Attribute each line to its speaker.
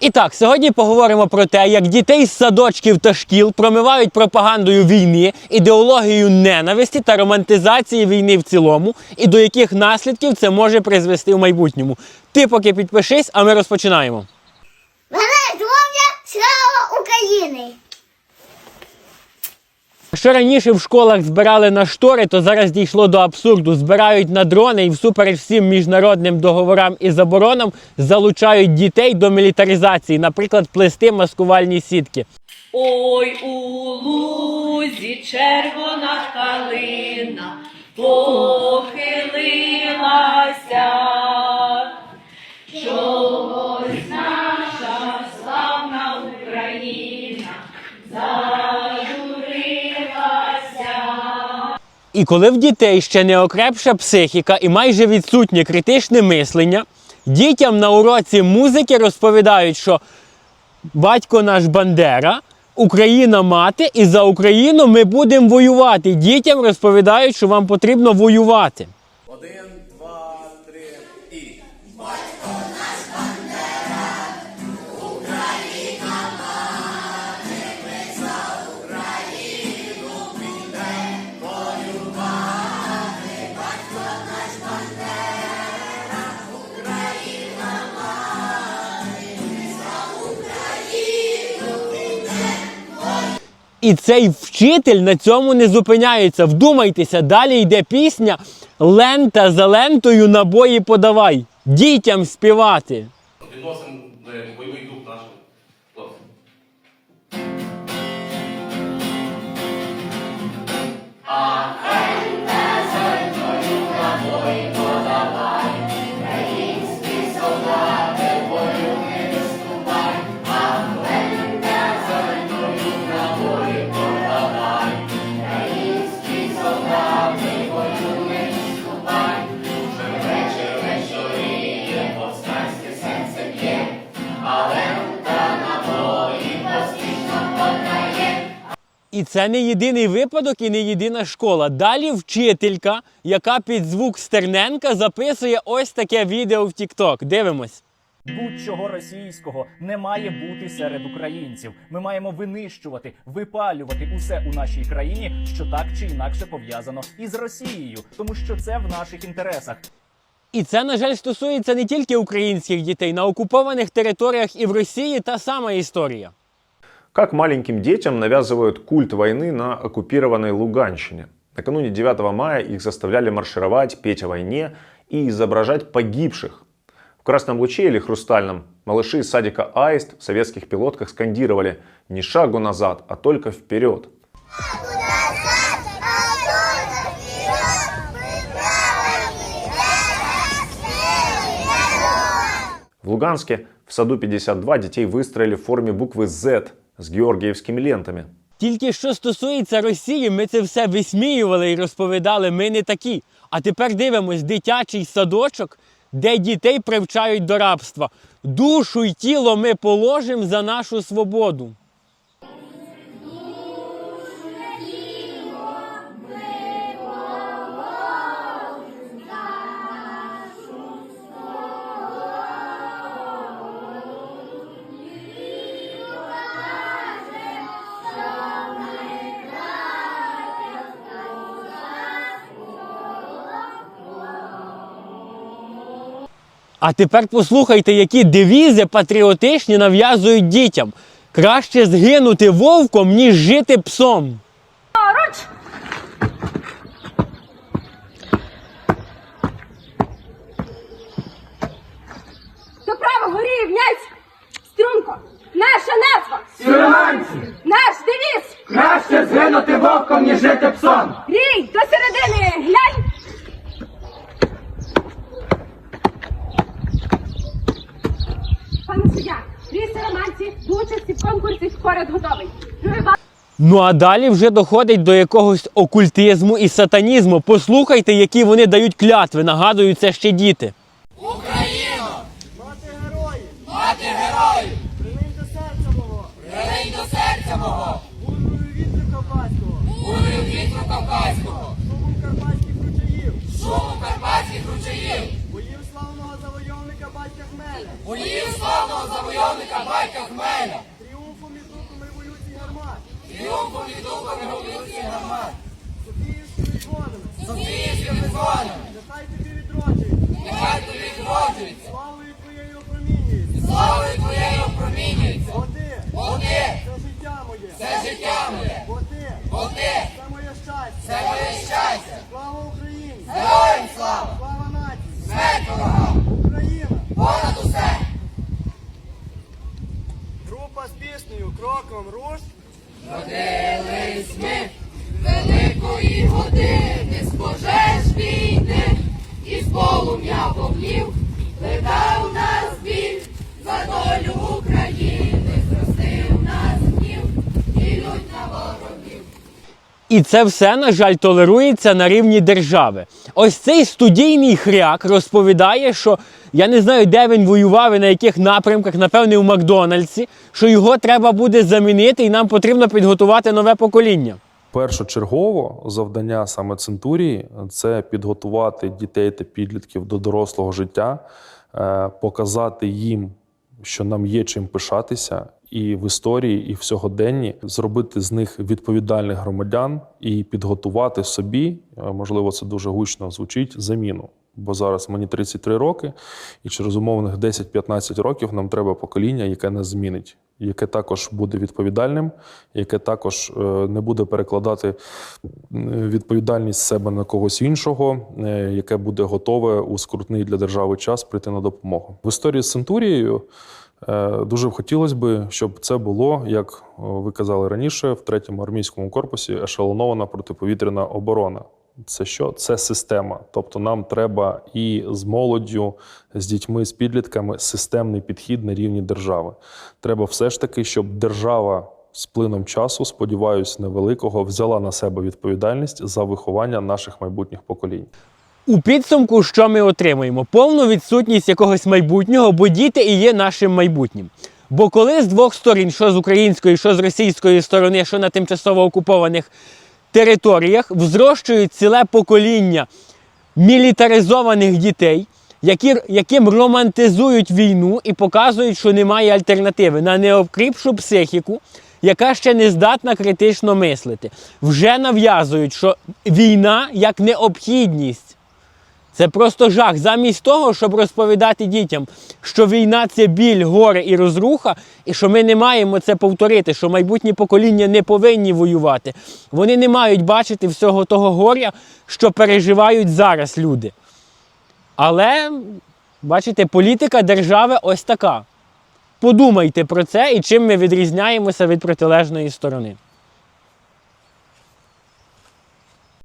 Speaker 1: І так, сьогодні поговоримо про те, як дітей з садочків та шкіл промивають пропагандою війни, ідеологією ненависті та романтизації війни в цілому, і до яких наслідків це може призвести в майбутньому. Ти поки підпишись, а ми розпочинаємо.
Speaker 2: Слава України!
Speaker 1: Що раніше в школах збирали на штори, то зараз дійшло до абсурду. Збирають на дрони і всупереч всім міжнародним договорам і заборонам залучають дітей до мілітаризації, наприклад, плести маскувальні сітки.
Speaker 3: Ой у лузі червона калина похилилася. Чогось
Speaker 1: І коли в дітей ще не окрепша психіка і майже відсутнє критичне мислення, дітям на уроці музики розповідають, що батько наш Бандера, Україна мати, і за Україну ми будемо воювати. Дітям розповідають, що вам потрібно воювати.
Speaker 4: І
Speaker 1: цей вчитель на цьому не зупиняється. Вдумайтеся, далі йде пісня Лента за лентою набої подавай. Дітям співати.
Speaker 4: Відносимо е, бойовий дух наших
Speaker 1: І це не єдиний випадок і не єдина школа. Далі вчителька, яка під звук Стерненка записує ось таке відео в TikTok. Дивимось.
Speaker 5: Будь-чого російського не має бути серед українців. Ми маємо винищувати, випалювати усе у нашій країні, що так чи інакше пов'язано із Росією, тому що це в наших інтересах.
Speaker 1: І це, на жаль, стосується не тільки українських дітей. На окупованих територіях і в Росії та сама історія.
Speaker 6: Как маленьким детям навязывают культ войны на оккупированной Луганщине. Накануне 9 мая их заставляли маршировать, петь о войне и изображать погибших. В красном луче или хрустальном малыши из садика Аист в советских пилотках скандировали «Не шагу назад, а только вперед». В Луганске в саду 52 детей выстроили в форме буквы Z с георгіївськими лентами.
Speaker 1: Тільки що стосується Росії, ми це все висміювали і розповідали, ми не такі. А тепер дивимось дитячий садочок, де дітей привчають до рабства. Душу й тіло ми положимо за нашу свободу. А тепер послухайте, які девізи патріотичні нав'язують дітям. Краще згинути вовком, ніж жити псом.
Speaker 7: До правого рівняйсь! Струнко! Наша назва!
Speaker 8: Сюрманці!
Speaker 7: Наш девіз!
Speaker 8: Краще згинути вовком, ніж жити псом!
Speaker 7: Рій! До середини участі в конкурсі поряд готовий.
Speaker 1: Ну а далі вже доходить до якогось окультизму і сатанізму. Послухайте, які вони дають клятви. Нагадую, це ще діти.
Speaker 8: Україно! Мати героїв! Мати героїв! Прилинь до серця мого! Прилинь до серця мого! Бурою
Speaker 3: вітру Кавказького! Бурою вітру Кавказького! Шумом карпатських ручаїв! Шумом карпатських ручаїв! Боїв славного завойовника батька Хмеля! Байка І
Speaker 1: це все, на жаль, толерується на рівні держави. Ось цей студійний хряк розповідає, що я не знаю, де він воював і на яких напрямках, напевне, у Макдональдсі, що його треба буде замінити, і нам потрібно підготувати нове покоління.
Speaker 9: Першочергово завдання саме центурії це підготувати дітей та підлітків до дорослого життя, е, показати їм, що нам є чим пишатися, і в історії, і в сьогоденні зробити з них відповідальних громадян і підготувати собі, е, можливо, це дуже гучно звучить, заміну. Бо зараз мені 33 роки, і через умовних 10-15 років нам треба покоління, яке нас змінить, яке також буде відповідальним, яке також е, не буде перекладати відповідальність себе на когось іншого, е, яке буде готове у скрутний для держави час прийти на допомогу. В історії з Центурією дуже б хотілося б, щоб це було, як е, ви казали раніше, в третьому армійському корпусі ешелонована протиповітряна оборона. Це що? Це система. Тобто нам треба і з молоддю, з дітьми, з підлітками системний підхід на рівні держави. Треба все ж таки, щоб держава з плином часу, сподіваюсь, невеликого, взяла на себе відповідальність за виховання наших майбутніх поколінь.
Speaker 1: У підсумку, що ми отримуємо? Повну відсутність якогось майбутнього, бо діти і є нашим майбутнім. Бо коли з двох сторін, що з української, що з російської сторони, що на тимчасово окупованих територіях, взрощують ціле покоління мілітаризованих дітей, які, яким романтизують війну і показують, що немає альтернативи на неокріпшу психіку, яка ще не здатна критично мислити. Вже нав'язують, що війна як необхідність. Це просто жах. Замість того, щоб розповідати дітям, що війна це біль, горе і розруха, і що ми не маємо це повторити, що майбутні покоління не повинні воювати. Вони не мають бачити всього того горя, що переживають зараз люди. Але, бачите, політика держави ось така. Подумайте про це і чим ми відрізняємося від протилежної сторони.